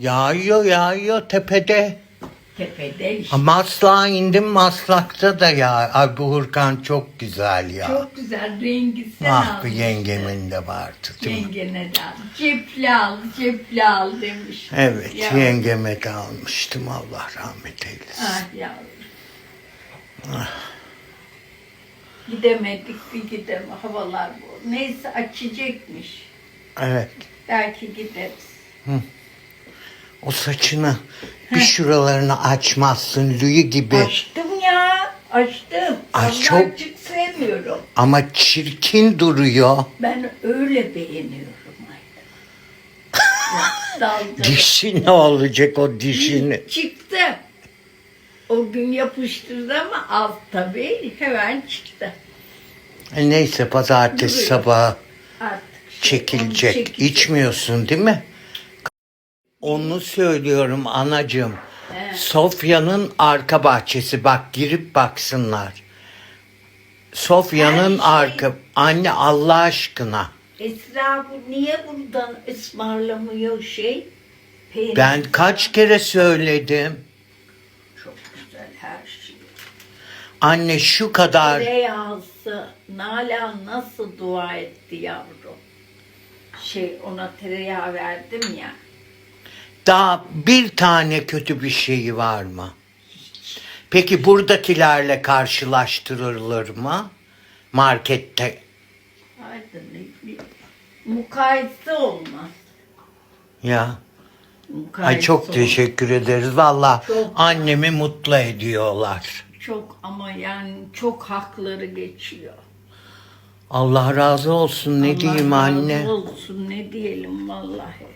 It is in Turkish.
Yağıyor yağıyor tepede. Tepede işte. Maslağa indim Maslak'ta da ya. Ay bu hırkan çok güzel ya. Çok güzel rengi sen ah bu yengemin de vardı değil mi? Yengene de al. Cepli al, cepli al demiş. Evet Ya. yengeme de almıştım Allah rahmet eylesin. Ah yavrum. Gidemedik bir gidem havalar bu. Neyse açacakmış. Evet Belki gideriz. O saçını bir şuralarını açmazsın Louis gibi. Açtım ya. Açtım. Ay, çok- sevmiyorum. Ama çirkin duruyor. Ben öyle beğeniyorum. ay. Dalga. Dişi ne olacak o dişini? Çıktı. O gün yapıştırdı ama alt tabii hemen çıktı. E, Neyse pazartesi Duruyor. sabahı Artık şey, onu çekilecek. çekecek. İçmiyorsun değil mi? Onu söylüyorum anacığım. He. Sofya'nın arka bahçesi bak girip baksınlar. Sofya'nın Her şey- arka anne Allah aşkına. Esra bu niye buradan ısmarlamıyor şey? Peynir. Ben kaç kere söyledim. Çok güzel her şey. Anne şu kadar Tereyağısı Nalan nasıl dua etti yavrum. Şey ona tereyağı verdim ya. Daha bir tane kötü bir şeyi var mı? Peki buradakilerle karşılaştırılır mı? Markette bir mukayese olmaz. ya. Mukayese Ay çok olmaz. teşekkür ederiz. Valla annemi mutlu ediyorlar. Çok ama yani çok hakları geçiyor. Allah razı olsun ne Allah diyeyim razı anne. olsun ne diyelim vallahi.